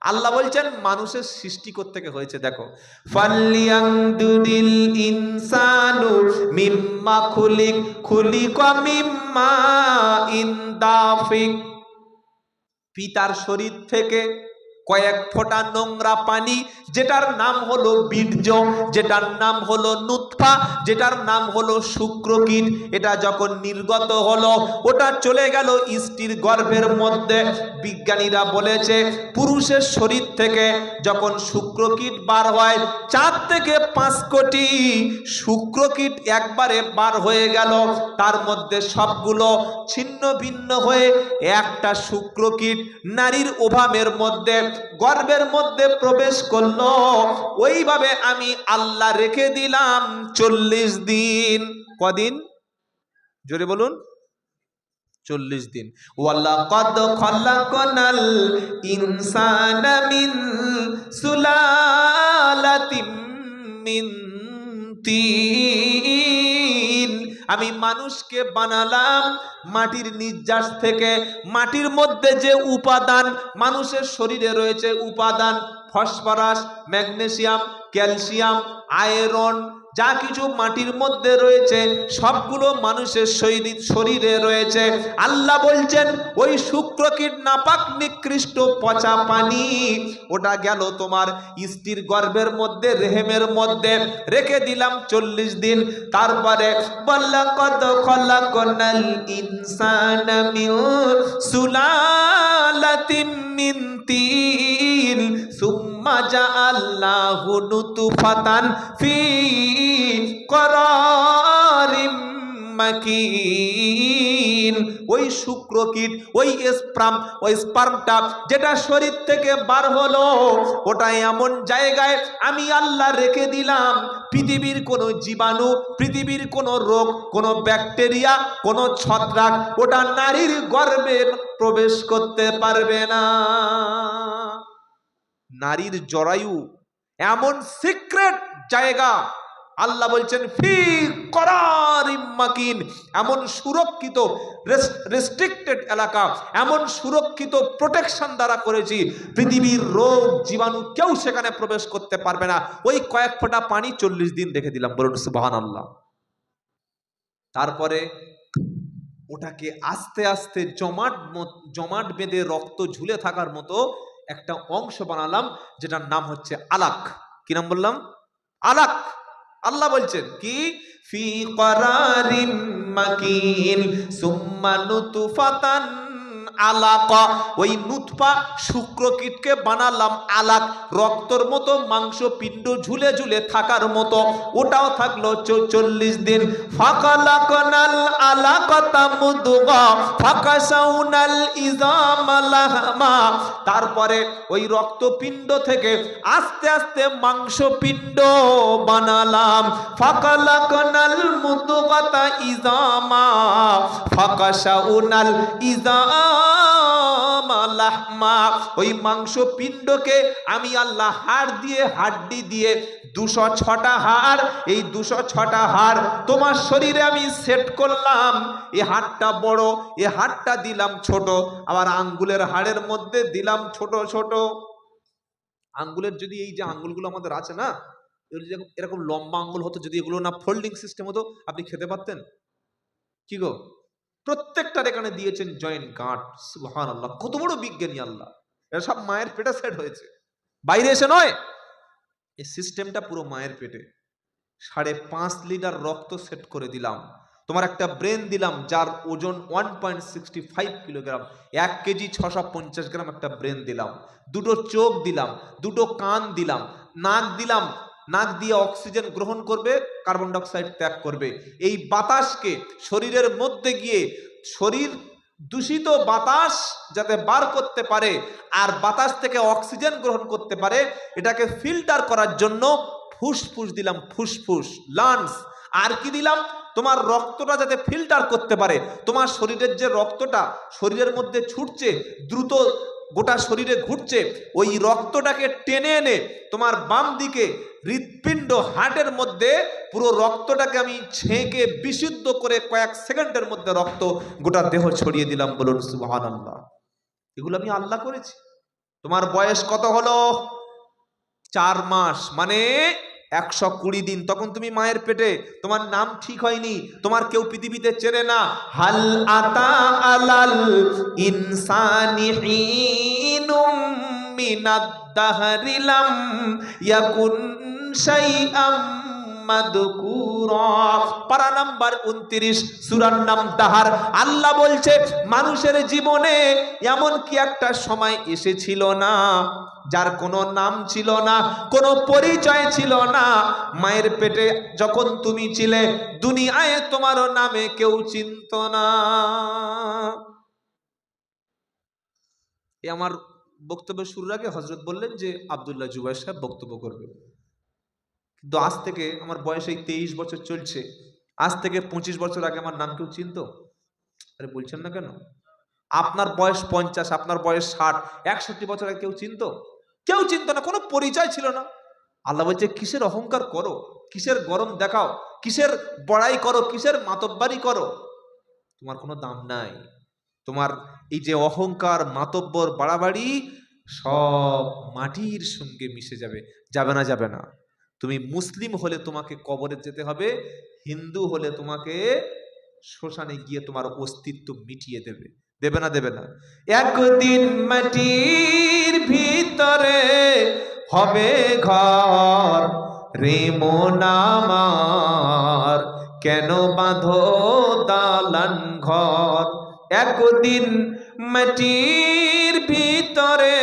আল্লাহ বলছেন মানুষের সৃষ্টি থেকে হয়েছে দেখো। মিম্মা খুলিক মিম্মা পিতার শরীর থেকে কয়েক ফোঁটা নোংরা পানি, যেটার নাম হলো বীর্য, যেটার নাম হলো নুৎফা, যেটার নাম হলো শুক্রকীট, এটা যখন নির্গত হলো, ওটা চলে গেল স্ত্রীর গর্ভের মধ্যে। বিজ্ঞানীরা বলেছে, পুরুষের শরীর থেকে যখন শুক্রকীট বার হয়, চার থেকে পাঁচ কোটি শুক্রকীট একবারে বার হয়ে গেল। তার মধ্যে সবগুলো ছিন্ন ভিন্ন হয়ে একটা শুক্রকীট নারীর ওভামের মধ্যে গর্ভের মধ্যে প্রবেশ করল। ওইভাবে আমি আল্লাহ রেখে দিলাম চল্লিশ দিন। কদিন? জোরে বলুন। চল্লিশ দিন। ওয়ালাকাদ খলাকনাল ইনসানা মিন সুলালাতিম মিন তিন। আমি মানুষকে বানালাম মাটির নির্যাস থেকে। মাটির মধ্যে যে উপাদান মানুষের শরীরে রয়েছে, উপাদান ফসফরাস, ম্যাগনেসিয়াম, ক্যালসিয়াম, আয়রন যা কিছু মাটির মধ্যে রয়েছে, সবগুলো মানুষের শরীর শরীরে রয়েছে। আল্লাহ বলছেন, ওই শুক্রকীট নাপাক, নিকৃষ্ট পচা পানি, ওটা গেল তোমার স্ত্রীর গর্ভের মধ্যে, রেহেমের মধ্যে। রেখে দিলাম চল্লিশ দিন। তারপরে সুলালাতিম মিন তিন সুম্মা জাআল্লাহু নুতফাতান ফি করারিম মাকিন। ওই শুক্রকীট ওই স্পার্ম, ওই স্পার্মটা যেটা শরীর থেকে বার হলো, ওটা এমন জায়গায় আমি আল্লাহ রেখে দিলাম, পৃথিবীর কোনো জীবাণু, পৃথিবীর কোনো রোগ, কোনো ব্যাকটেরিয়া, কোনো ছত্রাক, ওটা নারীর গর্ভে প্রবেশ করতে পারবে না। নারীর জরায়ু, এমন সিক্রেট জায়গা। আল্লাহ বলছেন, ফি করার মাকিন এমন সুরক্ষিত রেস্ট্রিক্টেড এলাকা, এমন সুরক্ষিত প্রোটেকশন দ্বারা করেছি। পৃথিবীর রোগ, জীবাণু কেউ সেখানে প্রবেশ করতে পারবে না। ওই কয়েক ফোঁটা পানি চল্লিশ দিন রেখে দিলাম, বলুন সুবাহান আল্লাহ তারপরে ওটাকে আস্তে আস্তে জমাট জমাট বেঁধে রক্ত ঝুলে থাকার মতো একটা অংশ বানালাম, যেটার নাম হচ্ছে আলাক। কি নাম বললাম? আলাক। আল্লাহ বলছেন, কি? ফি করারিম মাকিন, সুম্মা আলাকা। ওই নুতফা শুক্রকীটকে বানালাম আলাক। রক্তর মতো মাংস পিণ্ড ঝুলে ঝুলে থাকার মতো। ওটাও থাকল চল্লিশ দিন। ফাকালাকনাল আলাকাতা মুদগা ফাকাসাউনাল ইজামা লাহমা তারপরে ওই রক্তপিণ্ড থেকে আস্তে আস্তে মাংস পিণ্ড বানালাম। ফাকালাকনাল মুদগাতা ইজামা। ফাকাসাউনাল ইজামা। লাহমা ওই মাংস পিণ্ডকে আমি আল্লাহ হাড় দিয়ে, হাড্ডি দিয়ে, দুশো ছটা হাড়, এই দুশো ছটা হাড় তোমার শরীরে আমি সেট করলাম। এ হাড়টা বড়, এ হাড়টা দিলাম ছোট, আবার আঙ্গুলের হাড়ের মধ্যে দিলাম ছোট ছোট। আঙ্গুলের যদি এই যে আঙ্গুলগুলো আমাদের আছে না এরকম লম্বা আঙ্গুল হতো, যদি এগুলো না ফোল্ডিং সিস্টেম হতো, আপনি খেতে পারতেন? কি গো? প্রত্যেকটার এখানে দিয়েছেন জয়েন্ট গাঁট সুবহান আল্লাহ কত বড় বিজ্ঞানী আল্লাহ। এরা সব মায়ের পেটে সেট হয়েছে। বাইরে এসে নয়। এই সিস্টেমটা পুরো মায়ের পেটে। সাড়ে পাঁচ লিটার রক্ত সেট করে দিলাম। তোমার একটা ব্রেন দিলাম যার ওজন one point sixty five kilogram এক কেজি ছশো পঞ্চাশ গ্রাম একটা ব্রেন দিলাম। দুটো চোখ দিলাম, দুটো কান দিলাম, নাক দিলাম নাক দিয়ে অক্সিজেন গ্রহণ করবে, কার্বন ডাইঅক্সাইড ত্যাগ করবে। এই বাতাসকে শরীরের মধ্যে গিয়ে শরীর দূষিত বাতাস যাতে বার করতে পারে আর বাতাস থেকে অক্সিজেন গ্রহণ করতে পারে, এটাকে ফিল্টার করার জন্য ফুসফুস দিলাম, ফুসফুস, লাংস। আর কি দিলাম? তোমার রক্তটা যাতে ফিল্টার করতে পারে। তোমার শরীরের যে রক্তটা, শরীরের মধ্যে ছুটছে, দ্রুত গোটা শরীরে ঘুরছে, ওই রক্তটাকে টেনে এনে তোমার বাম দিকে হৃৎপিণ্ড, হার্টের মধ্যে পুরো রক্তটাকে আমি ছেঁকে বিশুদ্ধ করে কয়েক সেকেন্ডের মধ্যে রক্ত গোটা দেহ ছড়িয়ে দিলাম বলুন সুবহান আল্লাহ এগুলো আমি আল্লাহ করেছি। তোমার বয়স কত হলো? চার মাস মানে একশো কুড়ি দিন। তখন তুমি মায়ের পেটে, তোমার নাম ঠিক হয়নি, তোমার কেউ পৃথিবীতে চেনে না। হাল আতা আলাল ইনসানি পারা নাম্বার উনত্রিশ, সুরার নাম দাহার। আল্লাহ বলছে, মানুষের জীবনে এমন কি একটা সময় এসেছিল না, যার কোনো নাম ছিল না, কোনো পরিচয় ছিল না। মায়ের পেটে যখন তুমি ছিলে, দুনিয়ায় তোমারও নামে কেউ চিনত না। আমার বক্তব্য শুরুর আগে হজরত বললেন যে, আবদুল্লাহ জুবাই সাহেব বক্তব্য করবে। কিন্তু আজ থেকে আমার বয়স এই তেইশ বছর চলছে। আজ থেকে পঁচিশ বছর আগে আমার নাম কেউ চিনত? আরে, বলছেন না কেন? আপনার বয়স পঞ্চাশ, আপনার বয়স ষাট, একষট্টি বছর আগে কেউ চিনত? কেউ চিনত না, কোনো পরিচয় ছিল না। আল্লাহ বলছে, কিসের অহংকার করো? কিসের গরম দেখাও? কিসের বড়াই করো? কিসের মাতব্বারি করো? তোমার কোনো দাম নাই। তোমার এই যে অহংকার, মাতব্বর, বাড়াবাড়ি সব মাটির সঙ্গে মিশে যাবে। যাবে না যাবে না। তুমি মুসলিম হলে তোমাকে কবরে যেতে হবে, হিন্দু হলে তোমাকে শ্মশানে গিয়ে তোমার অস্তিত্ব মিটিয়ে দেবে। দেবে না দেবে না। একদিন মাটির ভিতরে হবে ঘর রে মোনামার কেন বাঁধো দালান ঘর? একদিন মাটির ভিতরে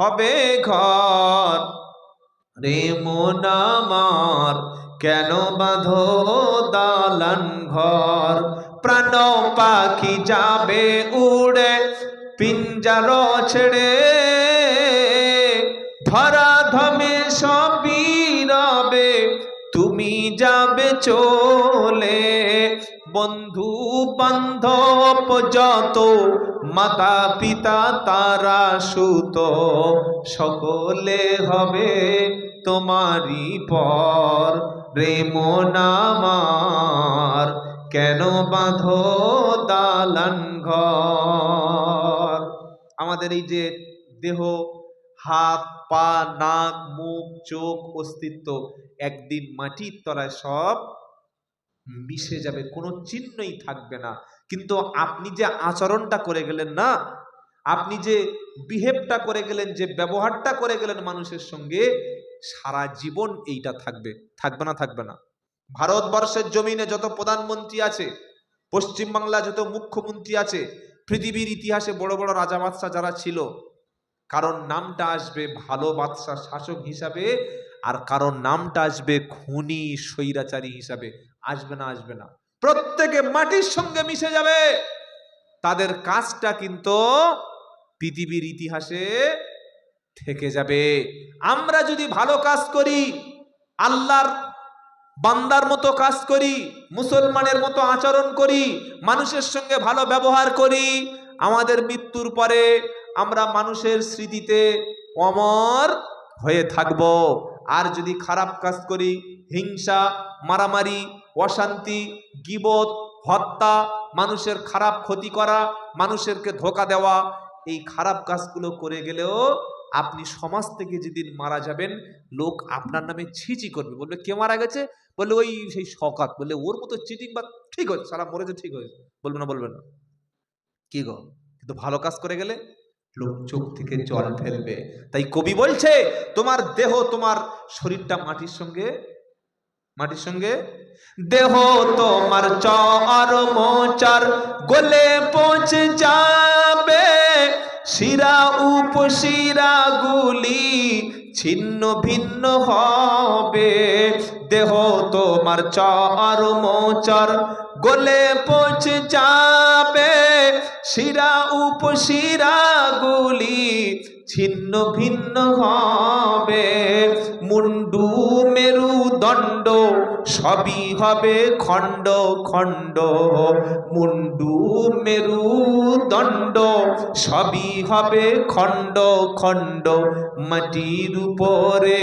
হবে ঘর। রে মোনামার কেন বাঁধো দালান ঘর? প্রাণ পাখি যাবে উড়ে, পিঞ্জার ছেড়ে ধরা তুমি যাবে চলে। বন্ধু বান্ধব যত, মাতা পিতা তারা সুত, সকলে হবে তোমারই পর। রে মোনামার কেন বাঁধো দালান ঘর? আমাদের এই যে দেহ হাত, পা, নাক, মুখ, চোখ, অস্তিত্ব। একদিন মাটির তলায় সব মিশে যাবে, কোনো চিহ্নই থাকবে না। কিন্তু আপনি যে আচরণটা করে গেলেন না, আপনি যে বিহেভটা করে গেলেন, যে ব্যবহারটা করে গেলেন মানুষের সঙ্গে, সারা জীবন এইটা থাকবে থাকবে না থাকবে না। ভারতবর্ষের জমিনে যত প্রধানমন্ত্রী আছে পশ্চিমবাংলা যত মুখ্যমন্ত্রী আছে, পৃথিবীর ইতিহাসে বড় বড় রাজা বাদশাহ যারা ছিল কারণ নামটা আসবে ভালো বাদশাহ শাসক হিসাবে আর কারণ নামটা আসবে খুনি স্বৈরাচারী হিসাবে। আসবে না আসবে না। প্রত্যেকে মাটির সঙ্গে মিশে যাবে। তাদের কাজটা কিন্তু পৃথিবীর ইতিহাসে থেকে যাবে। আমরা যদি ভালো কাজ করি, আল্লাহর বান্দার মতো কাজ করি, মুসলমানের মতো আচরণ করি, মানুষের সঙ্গে ভালো ব্যবহার করি, আমাদের মৃত্যুর পরে আমরা মানুষের স্মৃতিতে অমর হয়ে থাকব। আর যদি খারাপ কাজ করি, হিংসা, মারামারি, অশান্তি, গিবত, হত্যা, মানুষের খারাপ ক্ষতি করা, মানুষেরকে ধোকা দেওয়া, এই খারাপ কাজগুলো করে গেলেও আপনি সমাজ থেকে যেদিন মারা যাবেন, লোক আপনার নামে ছিচি করবে। বলবে, কে মারা গেছে? বললে ওই সেই শকাত বললে, ওর মতো চিটিং বা ঠিক হয়েছে, সারা মরেছে, ঠিক হয়েছে। বলবে না বলবে না। কি গো? কিন্তু ভালো কাজ করে গেলে লোক চোখ থেকে জল ফেলবে। তাই কবি বলছে, তোমার দেহ, তোমার শরীরটা মাটির সঙ্গে মাটির সঙ্গে? দেহ তোমার চর মোচার গলে পৌঁছে যাবে। শিরা উপশিরা গুলি ছিন্ন ভিন্ন হবে। দেহ তোমার চর মোচর গলে পৌঁছে যাবে শিরা উপশিরা গুলি ছিন্ন ভিন্ন হবে। মুন্ডু মেরুদণ্ড সবই হবে খণ্ড খণ্ড। মুন্ডু মেরুদণ্ড সবই হবে খণ্ড খণ্ড। মাটির উপরে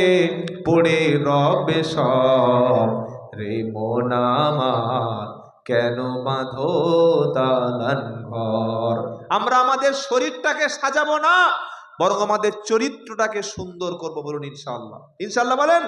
পড়ে রবে সব। রে মোনামার কেন বাঁধো দালান ঘর? আমরা আমাদের শরীরটাকে সাজাবো না। বরং আমাদের চরিত্রটাকে সুন্দর করব বলুন ইনশাল্লাহ ইনশাল্লাহ বলেন?